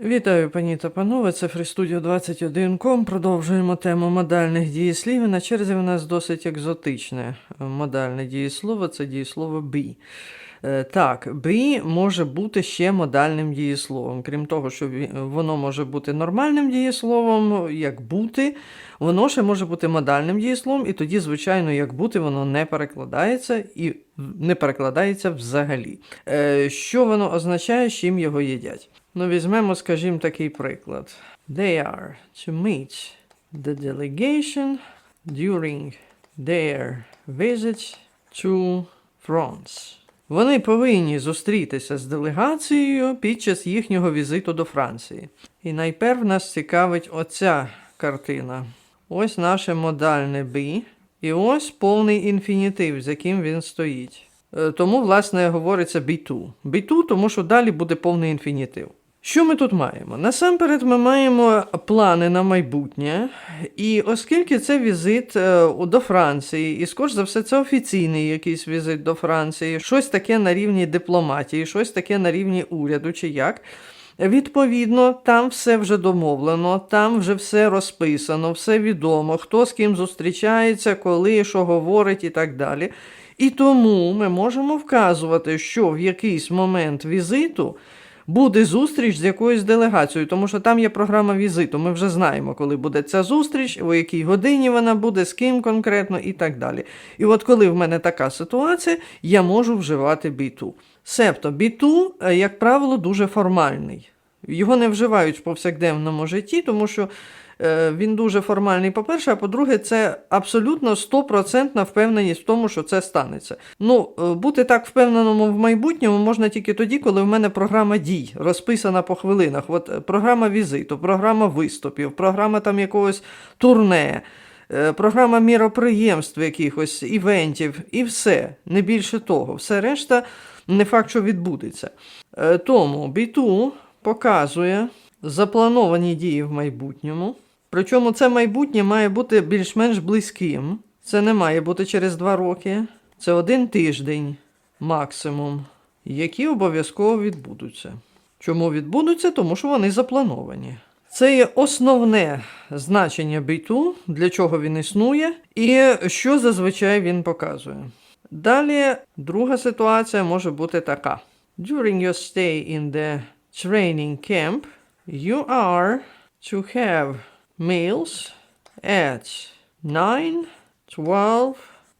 Вітаю, пані та панове. Це FreeStudio 21.com. Продовжуємо тему модальних дієслів. На черзі в нас досить екзотичне модальне дієслово це дієслово be. Е, Так, be може бути ще модальним дієсловом. Крім того, що воно може бути нормальним дієсловом, як бути, воно ще може бути модальним дієсловом, і тоді, звичайно, як бути, воно не перекладається і не перекладається взагалі. Е, Що воно означає, чим його їдять? Ну, візьмемо, скажімо, такий приклад. They are to meet the delegation during their visit to France. Вони повинні зустрітися з делегацією під час їхнього візиту до Франції. І найперв нас цікавить оця картина. Ось наше модальне «би» і ось повний інфінітив, з яким він стоїть. Е, Тому, власне, говориться be to. Be to, тому що далі буде повний інфінітив. Що ми тут маємо? Насамперед, ми маємо плани на майбутнє, і оскільки це візит е, до Франції, і скоріш за все, це офіційний якийсь візит до Франції, щось таке на рівні дипломатії, щось таке на рівні уряду чи як. Відповідно, там все вже домовлено, там вже все розписано, все відомо, хто з ким зустрічається, коли, що говорить і так далі. І тому ми можемо вказувати, що в якийсь момент візиту буде зустріч з якоюсь делегацією, тому що там є програма візиту. Ми вже знаємо, коли буде ця зустріч, у якій годині вона буде, з ким конкретно і так далі. І от коли в мене така ситуація, я можу вживати біту. Себто біту, е, як правило, дуже формальний. Його не вживають в повсякденному житті, тому що він дуже формальний, по-перше, а по-друге, це абсолютно стопроцентна впевненість в тому, що це станеться. Ну, е, бути так впевненому в майбутньому можна тільки тоді, коли в мене програма дій розписана по хвилинах. От е, програма візиту, програма виступів, програма там якогось турне. е, Програма міроприємств, якихось івентів, і все, не більше того. Все решта не факт, що відбудеться. Е, Тому біту показує заплановані дії в майбутньому. Причому це майбутнє має бути більш-менш близьким. Це не має бути через два роки. Це один тиждень максимум, які обов'язково відбудуться. Чому відбудуться? Тому що вони заплановані. Це є основне значення біту, для чого він існує, і що зазвичай він показує. Далі друга ситуація може бути така: During your stay in the training camp, you are to have meals at 9, 12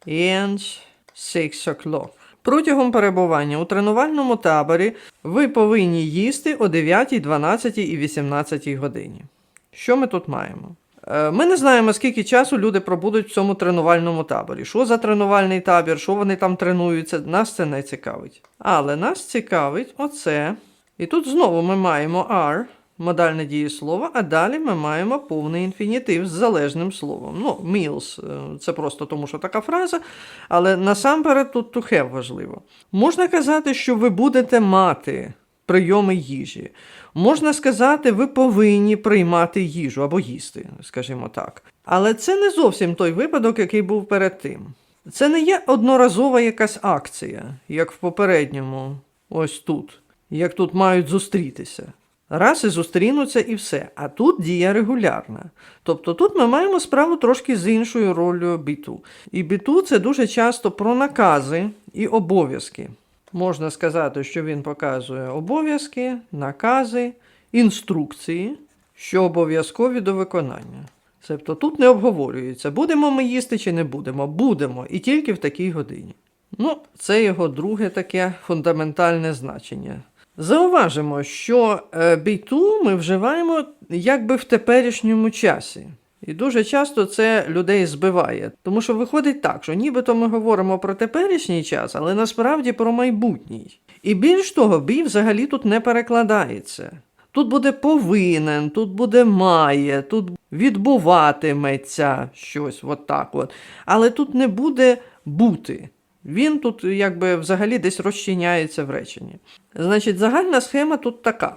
and 6 o'clock. Протягом перебування у тренувальному таборі ви повинні їсти о 9, 12 і 18 годині. Що ми тут маємо? Е, Ми не знаємо, скільки часу люди пробудуть в цьому тренувальному таборі. Що за тренувальний табір, що вони там тренуються, нас це не цікавить. Але нас цікавить оце. І тут знову ми маємо are, модальне дієслово, а далі ми маємо повний інфінітив з залежним словом. Ну, meals е, це просто тому, що така фраза, але насамперед тут to have важливо. Можна казати, що ви будете мати прийоми їжі. Можна сказати, ви повинні приймати їжу або їсти, скажімо так. Але це не зовсім той випадок, який був перед тим. Це не є одноразова якась акція, як в попередньому, ось тут, як тут мають зустрітися. Раз і зустрінуться і все. А тут дія регулярна. Тобто тут ми маємо справу трошки з іншою ролью біту. І біту це дуже часто про накази і обов'язки. Можна сказати, що він показує обов'язки, накази, інструкції, що обов'язкові до виконання. Тобто тут не обговорюється, будемо ми їсти чи не будемо. Будемо, і тільки в такій годині. Ну, це його друге таке фундаментальне значення. Зауважимо, що е, біту ми вживаємо якби в теперішньому часі. І дуже часто це людей збиває, тому що виходить так, що нібито ми говоримо про теперішній час, але насправді про майбутній. І більш того, бій взагалі тут не перекладається. Тут буде повинен, тут буде має, тут відбуватиметься щось, от так от. Але тут не буде бути. Він тут якби взагалі десь розчиняється в реченні. Значить, загальна схема тут така.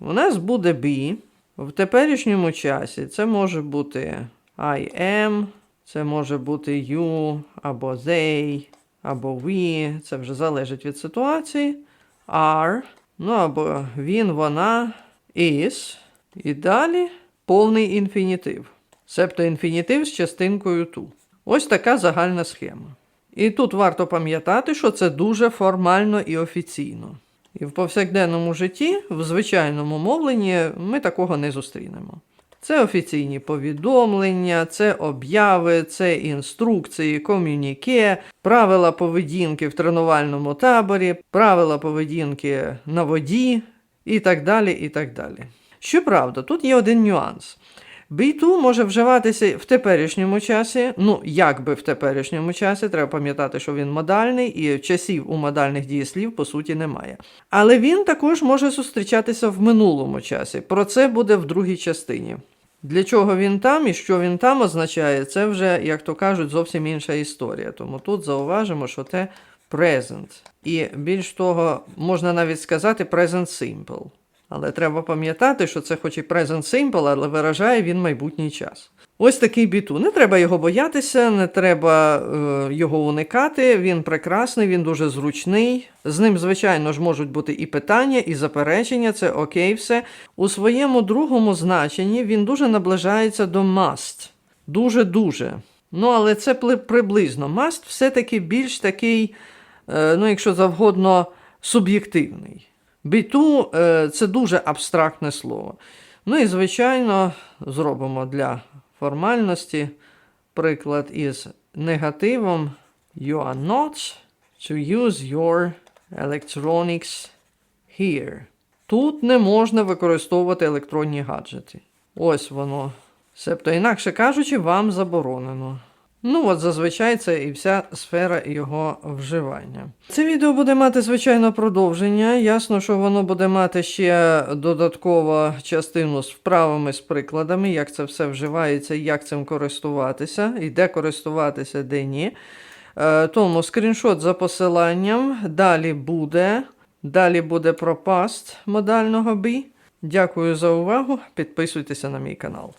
У нас буде be в теперішньому часі. Це може бути I am, це може бути you, або they, або we. Це вже залежить від ситуації. Are, ну або він, вона, is. І далі повний інфінітив. Себто інфінітив з частинкою ту. Ось така загальна схема. І тут варто пам'ятати, що це дуже формально і офіційно. І в повсякденному житті, в звичайному мовленні, ми такого не зустрінемо. Це офіційні повідомлення, це обяви, це інструкції, ком'юніке, правила поведінки в тренувальному таборі, правила поведінки на воді і так далі. і так далі. Щоправда, тут є один нюанс. B2 може вживатися в теперішньому часі, ну, як би в теперішньому часі, треба пам'ятати, що він модальний, і часів у модальних дієслів, по суті, немає. Але він також може зустрічатися в минулому часі. Про це буде в другій частині. Для чого він там і що він там означає, це вже, як то кажуть, зовсім інша історія. Тому тут зауважимо, що це present. І більш того, можна навіть сказати present simple. Але треба пам'ятати, що це хоч і present simple, але виражає він майбутній час. Ось такий біту. Не треба його боятися, не треба е, його уникати. Він прекрасний, він дуже зручний. З ним, звичайно ж, можуть бути і питання, і заперечення, це окей, все. У своєму другому значенні він дуже наближається до must. Дуже-дуже. Ну, але це приблизно. Must все-таки більш такий, е, ну, якщо завгодно, суб'єктивний. Біту е, це дуже абстрактне слово. Ну і, звичайно, зробимо для формальності приклад із негативом You are not to use your electronics here. Тут не можна використовувати електронні гаджети. Ось воно. Себто, інакше кажучи, вам заборонено. Ну, от зазвичай це і вся сфера його вживання. Це відео буде мати, звичайно, продовження. Ясно, що воно буде мати ще додатково частину з вправами, з прикладами, як це все вживається, як цим користуватися, і де користуватися, де ні. Е, Тому скріншот за посиланням. Далі буде. Далі буде про past модального B. Дякую за увагу. Підписуйтеся на мій канал.